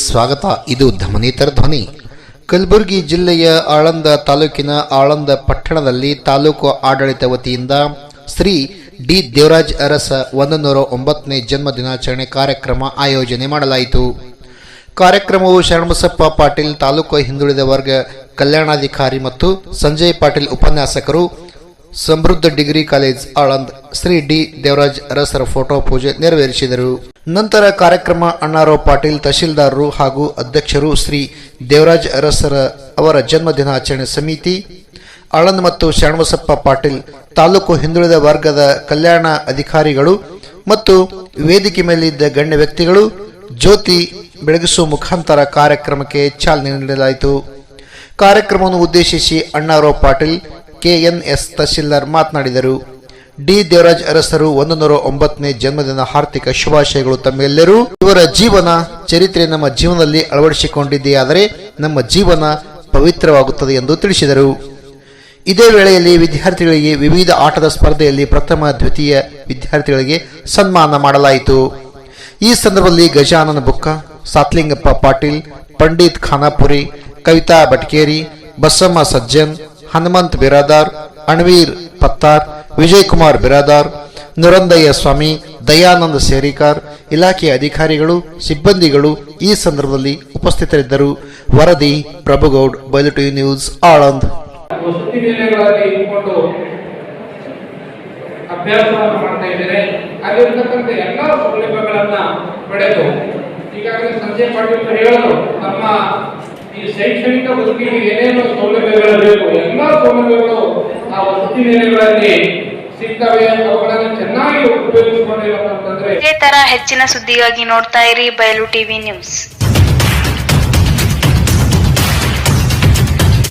ಸ್ವಾಗತ. ಇದು ಧಮನೇತರ ಧ್ವನಿ. ಕಲಬುರಗಿ ಜಿಲ್ಲೆಯ ಆಳಂದ ತಾಲೂಕಿನ ಆಳಂದ ಪಟ್ಟಣದಲ್ಲಿ ತಾಲೂಕು ಆಡಳಿತ ವತಿಯಿಂದ ಶ್ರೀ ಡಿ ದೇವರಾಜ್ ಅರಸ ಒಂದು ನೂರ ಒಂಬತ್ತನೇ ಜನ್ಮ ದಿನಾಚರಣೆ ಕಾರ್ಯಕ್ರಮ ಆಯೋಜನೆ ಮಾಡಲಾಯಿತು. ಕಾರ್ಯಕ್ರಮವು ಶರಣಬಸಪ್ಪ ಪಾಟೀಲ್ ತಾಲೂಕು ಹಿಂದುಳಿದ ವರ್ಗ ಕಲ್ಯಾಣಾಧಿಕಾರಿ ಮತ್ತು ಸಂಜಯ್ ಪಾಟೀಲ್ ಉಪನ್ಯಾಸಕರು, Samruddha degree college Aland Shri D Devaraj ಅರಸರ ಫೋಟೋ ಪೂಜೆ ನೆರವೇರಿಸಿದರು. ನಂತರ ಕಾರ್ಯಕ್ರಮ ಅಣ್ಣಾರಾವ್ ಪಾಟೀಲ್ ತಹಶೀಲ್ದಾರರು ಹಾಗೂ ಅಧ್ಯಕ್ಷರು ಶ್ರೀ ದೇವರಾಜ್ ಅರಸರ ಅವರ ಜನ್ಮ ದಿನಾಚರಣೆ ಸಮಿತಿ, ಆಳಂದ್ ಮತ್ತು ಶರಣಬಸಪ್ಪ ಪಾಟೀಲ್ ತಾಲೂಕು ಹಿಂದುಳಿದ ವರ್ಗದ ಕಲ್ಯಾಣ ಅಧಿಕಾರಿಗಳು ಮತ್ತು ವೇದಿಕೆ ಮೇಲಿದ್ದ ಗಣ್ಯ ವ್ಯಕ್ತಿಗಳು, ಜ್ಯೋತಿ ಬೆಳಗಿಸುವ ಮುಖಾಂತರ ಕಾರ್ಯಕ್ರಮಕ್ಕೆ ಚಾಲನೆ ನೀಡಲಾಯಿತು. ಕಾರ್ಯಕ್ರಮವನ್ನು ಉದ್ದೇಶಿಸಿ ಅಣ್ಣಾರಾವ್ ಪಾಟೀಲ್, ಕೆಎನ್ಎಸ್ ತಹಶೀಲ್ದಾರ್ ಮಾತನಾಡಿದರು. ಡಿ ದೇವರಾಜ್ ಅರಸರು ಒಂದು ನೂರ ಒಂಬತ್ತನೇ ಜನ್ಮದಿನ ಹಾರ್ದಿಕ ಶುಭಾಶಯಗಳು ತಮ್ಮೆಲ್ಲರೂ. ಇವರ ಜೀವನ ಚರಿತ್ರೆ ನಮ್ಮ ಜೀವನದಲ್ಲಿ ಅಳವಡಿಸಿಕೊಂಡಿದೆಯಾದರೆ ನಮ್ಮ ಜೀವನ ಪವಿತ್ರವಾಗುತ್ತದೆ ಎಂದು ತಿಳಿಸಿದರು. ಇದೇ ವೇಳೆಯಲ್ಲಿ ವಿದ್ಯಾರ್ಥಿಗಳಿಗೆ ವಿವಿಧ ಆಟದ ಸ್ಪರ್ಧೆಯಲ್ಲಿ ಪ್ರಥಮ, ದ್ವಿತೀಯ ವಿದ್ಯಾರ್ಥಿಗಳಿಗೆ ಸನ್ಮಾನ ಮಾಡಲಾಯಿತು. ಈ ಸಂದರ್ಭದಲ್ಲಿ ಗಜಾನನ ಬುಕ್ಕ, ಸಾತ್ಲಿಂಗಪ್ಪ ಪಾಟೀಲ್, ಪಂಡಿತ್ ಖಾನಾಪುರಿ, ಕವಿತಾ ಬಟ್ಕೇರಿ ಬಸಮ್ಮ ಸಜ್ಜನ್, ಹನುಮಂತ್ ಬಿರಾದಾರ್ ಅಣ್ವೀರ್ ಪತ್ತಾರ್ ವಿಜಯ್ ಕುಮಾರ್ ಬಿರಾದಾರ್, ನುರಂದಯ್ಯ ಸ್ವಾಮಿ, ದಯಾನಂದ ಸೇರಿಕಾರ್, ಇಲಾಖೆಯ ಅಧಿಕಾರಿಗಳು, ಸಿಬ್ಬಂದಿಗಳು ಈ ಸಂದರ್ಭದಲ್ಲಿ ಉಪಸ್ಥಿತರಿದ್ದರು. ವರದಿ ಪ್ರಭುಗೌಡ್ ಬಯಲುಟಿ ನ್ಯೂಸ್, ಆಳಂದ್. ಅಭ್ಯಾಸವನ್ನು ಮಾಡ್ತಾ ಇದ್ದಾರೆ. ಅಲ್ಲಿರ್ತಕ್ಕಂಥ ಎಲ್ಲ ಸೌಲಭ್ಯಗಳನ್ನ ಪಡೆದು, ಈಗಾಗಲೇ ಸಂಜೆ ಪಾಟೀಲ್ ಹೇಳಿದ್ರು ನಮ್ಮ ಈ ಶೈಕ್ಷಣಿಕ ಬದುಕಿಗೆ ಏನೇನು ಸೌಲಭ್ಯಗಳು ಬೇಕು ಎಲ್ಲ ಸೌಲಭ್ಯಗಳು ಆ ವಸತಿ ನಿಲಯಗಳಲ್ಲಿ ಸಿಗ್ತವೆ ಅವುಗಳನ್ನು ಚೆನ್ನಾಗಿ ಉಪಯೋಗಿಸಿಕೊಂಡಿರೋ ಅಂತಂದ್ರೆ ಇದೇ ತರ ಹೆಚ್ಚಿನ ಸುದ್ದಿಗಾಗಿ ನೋಡ್ತಾ ಇರಿ ಬಯಲು ಟಿವಿ ನ್ಯೂಸ್.